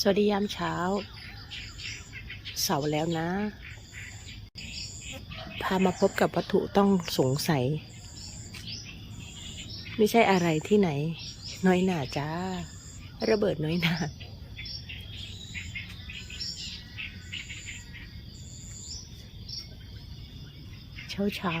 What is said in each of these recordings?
สวัสดียามเช้า เสาร์แล้วนะ พามาพบกับวัตถุต้องสงสัย ไม่ใช่อะไรที่ไหน น้อยหนาจ้า ระเบิดน้อยหนาเช้าเช้า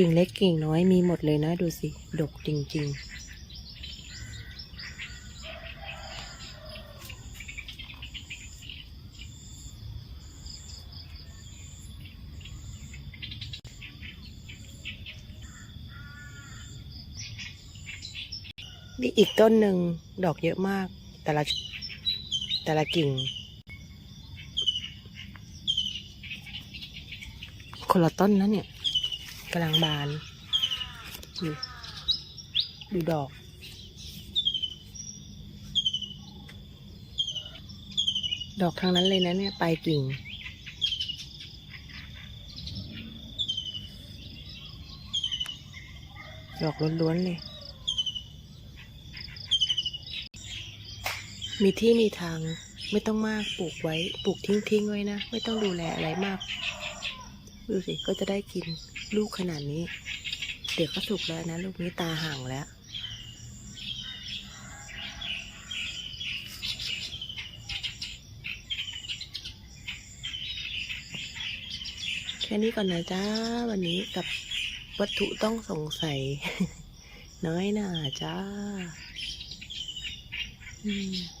กิ่งเล็กกิ่งน้อยมีหมดเลยนะดูสิ ดกจริงๆมีอีกต้นหนึ่งดอกเยอะมาก แต่ละแต่ละกิ่ง คนละต้นนะเนี่ย กำลังบานดูดูดอกดอกทางนั้นเลยนะเนี่ยปลายกิ่ง ดอกล้วนๆเลย มีที่มีทางไม่ต้องมากปลูกไว้ ปลูกทิ้งๆไว้นะ ไม่ต้องดูแลอะไรมาก ดูสิก็จะได้กินลูกขนาดนี้ เดี๋ยวก็สุกแล้วนะ ลูกนี้ตาห่างแล้วแค่นี้ก่อนนะจ้า วันนี้กับวัตถุต้องสงสัย น้อยหน่าจ้า อืม